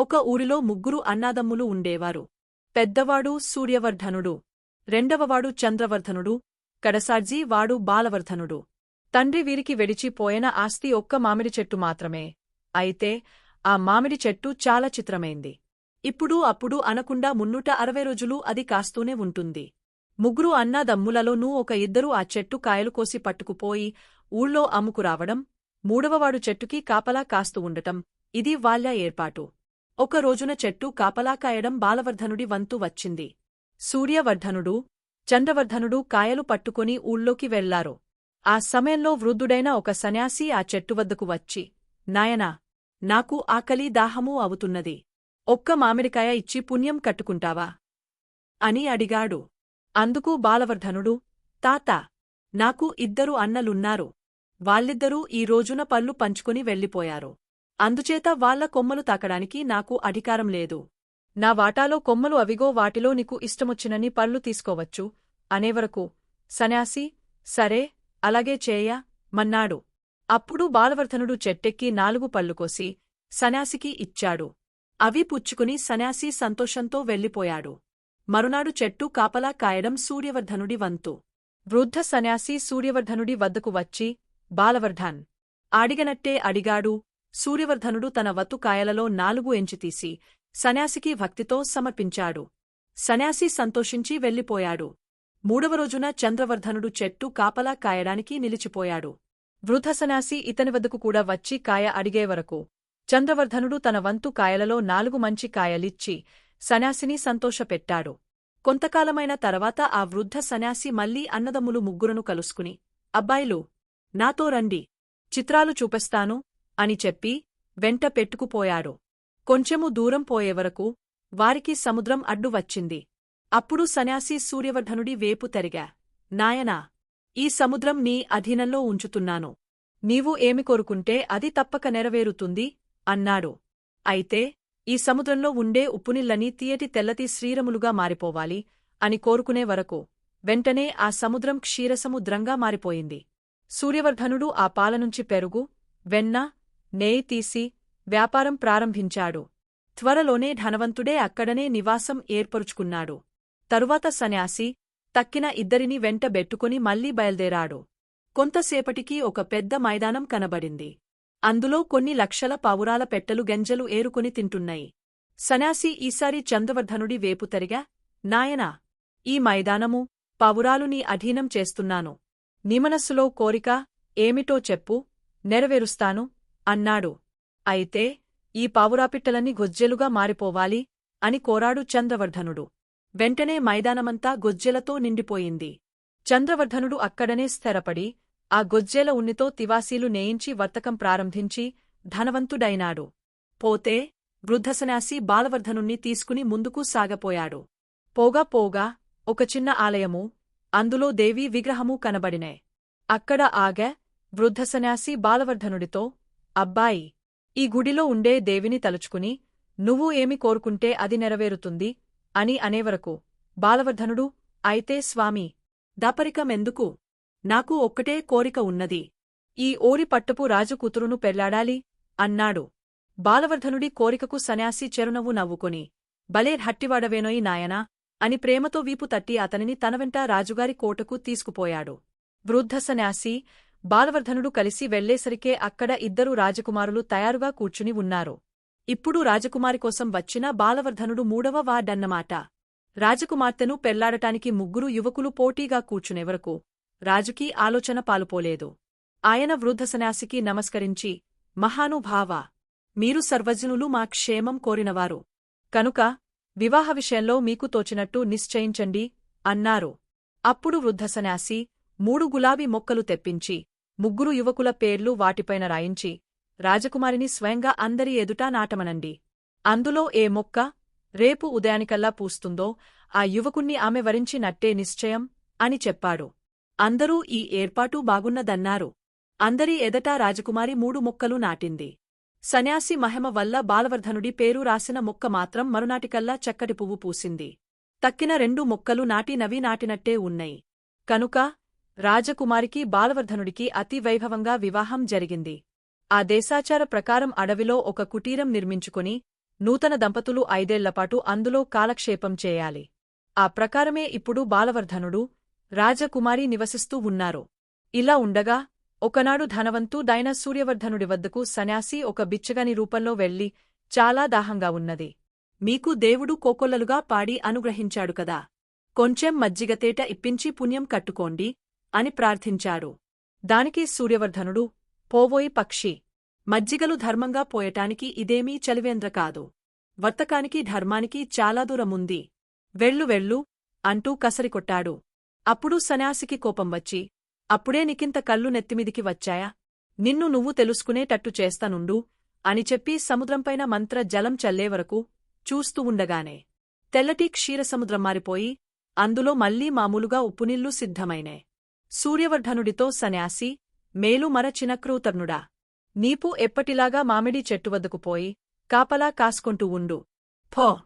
ఒక ఊరిలో ముగ్గురు అన్నాదమ్ములు ఉండేవారు. పెద్దవాడు సూర్యవర్ధనుడు రెండవవాడు చంద్రవర్ధనుడు కడసార్జీ వాడు బాలవర్ధనుడు. తండ్రి వీరికి వెడిచిపోయిన ఆస్తి ఒక్క మామిడి చెట్టు మాత్రమే. అయితే ఆ మామిడి చెట్టు చాలా చిత్రమైంది. ఇప్పుడు అప్పుడు అనకుండా మున్నూట అరవై రోజులు అది కాస్తూనే ఉంటుంది. ముగ్గురు అన్నాదమ్ములలోనూ ఒక ఇద్దరు ఆ చెట్టు కాయలు కోసి పట్టుకుపోయి ఊళ్ళో అమ్ముకురావడం మూడవవాడు చెట్టుకి కాపలా కాస్తూ ఉండటం ఇది వాళ్ళ ఏర్పాటు. ఒక రోజున చెట్టు కాపలా కాయడం బాలవర్ధనుడి వంతు వచ్చింది. సూర్యవర్ధనుడు చంద్రవర్ధనుడు కాయలు పట్టుకుని ఊళ్ళోకి వెళ్ళారు. ఆ సమయంలో వృద్ధుడైన ఒక సన్యాసి ఆ చెట్టు వద్దకు వచ్చి నాయనా నాకు ఆకలి దాహమూ అవుతున్నది. ఒక్క మామిడికాయ ఇచ్చి పుణ్యం కట్టుకుంటావా అని అడిగాడు. అందుకు బాలవర్ధనుడు తాత నాకు ఇద్దరు అన్నలున్నారు. వాళ్ళిద్దరూ ఈ రోజున పళ్ళు పంచుకుని వెళ్ళిపోయారు. అందుచేత వాళ్ళ కొమ్మలు తాకడానికి నాకు అధికారం లేదు. నా వాటాలో కొమ్మలు అవిగో వాటిలో నీకు ఇష్టమొచ్చినని పళ్ళు తీసుకోవచ్చు. అనేవరకు సన్యాసి సరే అలాగే చేయ మన్నాడు. అప్పుడు బాలవర్ధనుడు చెట్టెక్కి నాలుగు పళ్ళు కోసి సన్యాసికి ఇచ్చాడు. అవి పుచ్చుకుని సన్యాసి సంతోషంతో వెళ్ళిపోయాడు. మరునాడు చెట్టు కాపలా కాయడం సూర్యవర్ధనుడి వంతు. వృద్ధ సన్యాసి సూర్యవర్ధనుడి వద్దకు వచ్చి బాలవర్ధన్ అడిగనట్టే అడిగాడు సూర్యవర్ధనుడు తన వత్తుకాయలలో నాలుగు ఎంచితీసి సన్యాసికి భక్తితో సమర్పించాడు. సన్యాసి సంతోషించి వెళ్ళిపోయాడు. మూడవ రోజున చంద్రవర్ధనుడు చెట్టు కాపలా కాయడానికి నిలిచిపోయాడు. వృధ సన్యాసి ఇతని వద్దకు కూడా వచ్చి కాయ అడిగే వరకు చంద్రవర్ధనుడు తన వంతు కాయలలో నాలుగు మంచి కాయలిచ్చి సన్యాసిని సంతోషపెట్టాడు. కొంతకాలమైన తర్వాత ఆ వృద్ధ సన్యాసి మళ్ళీ అన్నదమ్ములు ముగ్గురును కలుసుకుని అబ్బాయిలు నాతో రండి. చిత్రాలు చూపిస్తాను. అని చెప్పి వెంట పెట్టుకుపోయారు. కొంచెము దూరం పోయేవరకు వారికి సముద్రం అడ్డు వచ్చింది. అప్పుడు సన్యాసి సూర్యవర్ధనుడి వేపు తెరిగా నాయనా ఈ సముద్రం నీ అధీనంలో ఉంచుతున్నాను. నీవు ఏమి కోరుకుంటే అది తప్పక నెరవేరుతుంది అన్నాడు. అయితే ఈ సముద్రంలో ఉండే ఉప్పునిళ్ళని తీయటి తెల్లటి శ్రీరములుగా మారిపోవాలి అని కోరుకునే వరకు వెంటనే ఆ సముద్రం క్షీరసముద్రంగా మారిపోయింది. సూర్యవర్ధనుడు ఆ పాలనుంచి పెరుగు వెన్న నేయి తీసి వ్యాపారం ప్రారంభించాడు. త్వరలోనే ధనవంతుడే అక్కడనే నివాసం ఏర్పరుచుకున్నాడు. తరువాత సన్యాసి తక్కిన ఇద్దరిని వెంటబెట్టుకుని మళ్ళీ బయల్దేరాడు. కొంతసేపటికి ఒక పెద్ద మైదానం కనబడింది. అందులో కొన్ని లక్షల పావురాల పెట్టెలు గంజలు ఏరుకుని తింటున్నాయి. సన్యాసి ఈసారి చంద్రవర్ధనుడి వేపు తరిగా నాయనా ఈ మైదానము పావురాలు నీ అధీనం చేస్తున్నాను. నిమనస్సులో కోరిక ఏమిటో చెప్పు నెరవేరుస్తాను అన్నాడు. అయితే ఈ పావురాపిట్టలన్నీ గొజ్జెలుగా మారిపోవాలి అని కోరాడు చంద్రవర్ధనుడు. వెంటనే మైదానమంతా గొజ్జెలతో నిండిపోయింది. చంద్రవర్ధనుడు అక్కడనే స్థిరపడి ఆ గొజ్జెల ఉన్నితో తివాసీలు నేయించి వర్తకం ప్రారంభించి ధనవంతుడైనాడు. పోతే వృద్ధసన్యాసి బాలవర్ధనుణ్ణి తీసుకుని ముందుకు సాగపోయాడు. పోగా పోగా ఒక చిన్న ఆలయము అందులో దేవీ విగ్రహమూ కనబడినే అక్కడ ఆగ వృద్ధసన్యాసి బాలవర్ధనుడితో అబ్బాయి ఈ గుడిలో ఉండే దేవిని తలుచుకుని నువ్వు ఏమి కోరుకుంటే అది నెరవేరుతుంది అని అనేవరకు బాలవర్ధనుడు అయితే స్వామి దాపరికమెందుకు? నాకు ఒక్కటే కోరిక ఉన్నది. ఈ ఓరి పట్టపు రాజకూతురును పెళ్ళాడాలి? అన్నాడు. బాలవర్ధనుడి కోరికకు సన్యాసి చెరునవ్వు నవ్వుకొని భలే హట్టివాడవేనోయి నాయనా అని ప్రేమతో వీపు తట్టి అతనిని తనవెంట రాజుగారి కోటకు తీసుకుపోయాడు. వృద్ధ సన్యాసి బాలవర్ధనుడు కలిసి వెళ్ళేసరికే అక్కడ ఇద్దరు రాజకుమారులు తయారుగా కూర్చుని ఉన్నారు. ఇప్పుడు రాజకుమారి కోసం వచ్చిన బాలవర్ధనుడు మూడవ వార్డన్నమాట. రాజకుమార్తెను పెళ్ళాడటానికి ముగ్గురు యువకులు పోటీగా కూర్చునేవరకు రాజుకి ఆలోచన పాలుపోలేదు. ఆయన వృద్ధ సన్యాసికి నమస్కరించి మహానుభావ మీరు సర్వజనులు మా క్షేమం కోరినవారు. కనుక వివాహ విషయంలో మీకు తోచినట్టు నిశ్చయించండి అన్నారు. అప్పుడు వృద్ధ సన్యాసి మూడు గులాబీ మొక్కలు తెప్పించి ముగ్గురు యువకుల పేర్లు వాటిపైన రాయించి రాజకుమారిని స్వయంగా అందరి ఎదుటా నాటమనండి. అందులో ఏ మొక్క రేపు ఉదయానికల్లా పూస్తుందో ఆ యువకుణ్ణి ఆమె వరించి నట్టే నిశ్చయం అని చెప్పాడు. అందరూ ఈ ఏర్పాటు బాగున్నదన్నారు. అందరి ఎదటా రాజకుమారి మూడు మొక్కలు నాటింది. సన్యాసి మహిమ వల్ల బాలవర్ధనుడి పేరు రాసిన మొక్క మాత్రం మరునాటికల్లా చక్కటి పువ్వు పూసింది. తక్కిన రెండు మొక్కలు నాటి నవి నాటినట్టే ఉన్నాయి. కనుక రాజకుమారికి బాలవర్ధనుడికి అతి వైభవంగా వివాహం జరిగింది. ఆ దేశాచార ప్రకారం అడవిలో ఒక కుటీరం నిర్మించుకుని నూతన దంపతులు ఐదేళ్ళపాటు అందులో కాలక్షేపం చేయాలి. ఆ ప్రకారమే ఇప్పుడు బాలవర్ధనుడు రాజకుమారి నివసిస్తూ ఉన్నారు. ఇలా ఉండగా ఒకనాడు ధనవంతు దైన సూర్యవర్ధనుడి వద్దకు సన్యాసి ఒక బిచ్చగని రూపంలో వెళ్ళి చాలా దాహంగా ఉన్నది. మీకు దేవుడు కోకొల్లలుగా పాడి అనుగ్రహించాడు కదా. కొంచెం మజ్జిగతేట ఇప్పించి పుణ్యం కట్టుకోండి అని ప్రార్థించాడు దానికి సూర్యవర్ధనుడు పోవోయి పక్షి! మజ్జిగలు ధర్మంగా పోయటానికి ఇదేమీ చలివేంద్ర కాదు. వర్తకానికి ధర్మానికి చాలా దూరముంది. వెళ్ళు వెళ్ళు అంటూ కసరికొట్టాడు. అప్పుడు సన్యాసికి కోపం వచ్చి అప్పుడే నికింత కళ్ళు నెత్తిమిదికి వచ్చాయా? నిన్ను నువ్వు తెలుసుకునేటట్టు చేస్తానుండు అని చెప్పి సముద్రంపైన మంత్ర జలం చల్లేవరకు చూస్తూ ఉండగానే తెల్లటి క్షీరసముద్రం మారిపోయి అందులో మళ్ళీ మామూలుగా ఉప్పునీళ్ళు సిద్ధమైనే సూర్యవర్ధనుడితో సన్యాసి మేలు మరచినక్రూతర్నుడా నీపు ఎప్పటిలాగా మామిడి చెట్టు వద్దకు పోయి కాపలా కాసుకుంటూ ఉండు. ఫో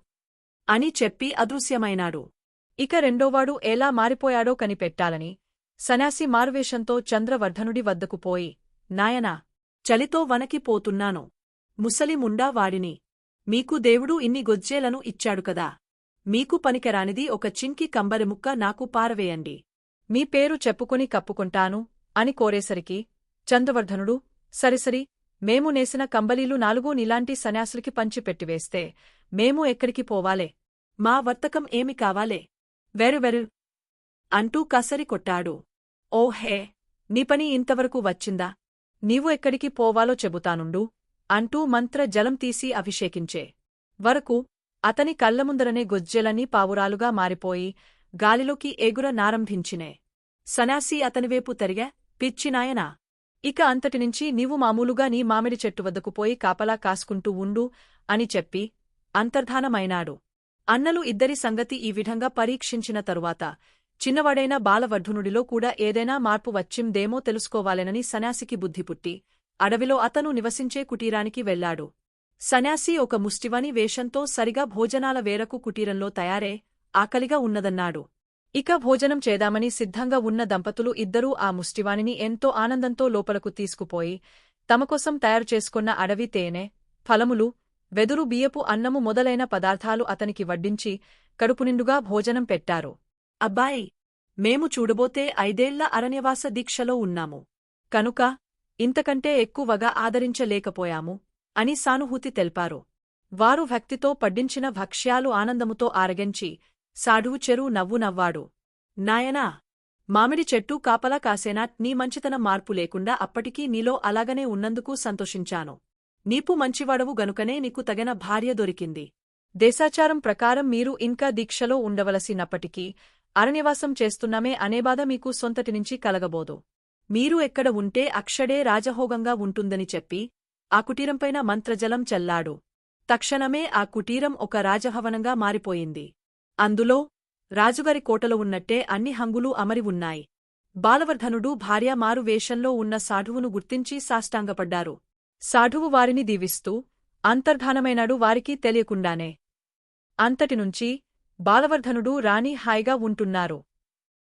అని చెప్పి అదృశ్యమైనాడు. ఇక రెండోవాడు ఎలా మారిపోయాడో కనిపెట్టాలని సన్యాసి మారువేషంతో చంద్రవర్ధనుడి వద్దకు పోయి నాయనా చలితో వనకిపోతున్నాను ముసలి ముండా వాడిని. మీకు దేవుడు ఇన్ని గొజ్జేలను ఇచ్చాడు కదా. మీకు పనికిరానిది ఒక చింకి కంబరిముక్క నాకు పారవేయండి. మీ పేరు చెప్పుకుని కప్పుకుంటాను అని కోరేసరికి చంద్రవర్ధనుడు సరిసరి మేము నేసిన కంబలీలు నాలుగూ నీలాంటి సన్యాసులకి పంచిపెట్టివేస్తే మేము ఎక్కడికి పోవాలే? మా వర్తకం ఏమి కావాలే? వెరు అంటూ కసరి కొట్టాడు. ఓ హే నీ పని ఇంతవరకు వచ్చిందా? నీవు ఎక్కడికి పోవాలో చెబుతానుండు అంటూ మంత్ర జలం తీసి అభిషేకించే వరకు అతని కళ్ళముందరనే గొజ్జెలన్నీ పావురాలుగా మారిపోయి గాలిలోకి ఎగుర నారంభించినే సనాసి అతనివేపు తరిగా పిచ్చినాయనా ఇక అంతటినుంచి నీవు మామూలుగా నీ మామిడి చెట్టు వద్దకు పోయి కాపలా కాసుకుంటూ ఉండు అని చెప్పి అంతర్ధానమైనాడు. అన్నలు ఇద్దరి సంగతి ఈ విధంగా పరీక్షించిన తరువాత చిన్నవాడైన బాలవర్ధునుడిలో కూడా ఏదైనా మార్పు వచ్చిందేమో తెలుసుకోవాలెనని సన్యాసికి బుద్ధిపుట్టి అడవిలో అతను నివసించే కుటీరానికి వెళ్ళాడు సన్యాసి ఒక ముష్టివని వేషంతో సరిగా భోజనాల వేరకు కుటీరంలో తయారే ఆకలిగా ఉన్నదన్నాడు. ఇక భోజనం చేదామని సిద్ధంగా ఉన్న దంపతులు ఇద్దరూ ఆ ముష్టివాణిని ఎంతో ఆనందంతో లోపలకు తీసుకుపోయి తమకోసం తయారు చేసుకున్న అడవి తేనె ఫలములు వెదురు బియ్యపు అన్నము మొదలైన పదార్థాలు అతనికి వడ్డించి కడుపునిండుగా భోజనం పెట్టారు. అబ్బాయి మేము చూడబోతే ఐదేళ్ళ అరణ్యవాస దీక్షలో ఉన్నాము. కనుక ఇంతకంటే ఎక్కువగా ఆదరించలేకపోయాము అని సానుభూతి తెల్పారు. వారు భక్తితో పడ్డించిన భక్ష్యాలు ఆనందముతో ఆరగించి సాఢువు చెరువు నవ్వు నవ్వాడు. నాయనా మామిడి చెట్టు కాపలా కాసేనా? నీ మంచితనం మార్పు లేకుండా అప్పటికీ నీలో అలాగనే ఉన్నందుకు సంతోషించాను. నీపు మంచివాడవు గనుకనే నీకు తగిన భార్య దొరికింది. దేశాచారం ప్రకారం మీరు ఇంకా దీక్షలో ఉండవలసినప్పటికీ అరణ్యవాసం చేస్తున్నామే అనేబాధ మీకు సొంతటినుంచి కలగబోదు. మీరు ఎక్కడ ఉంటే అక్షడే రాజహోగంగా ఉంటుందని చెప్పి ఆ కుటీరంపైన మంత్రజలం చల్లాడు. తక్షణమే ఆ కుటీరం ఒక రాజహవనంగా మారిపోయింది. అందులో రాజుగారి కోటలో ఉన్నట్టే అన్ని హంగులు అమరి ఉన్నాయి. బాలవర్ధనుడు భార్య మారు వేషంలో ఉన్న సాధువును గుర్తించి సాష్టాంగపడ్డారు. సాధువు వారిని దీవిస్తూ అంతర్ధానమైనాడు వారికి తెలియకుండానే. అంతటినుంచి బాలవర్ధనుడు రాణి హాయిగా ఉంటున్నారు.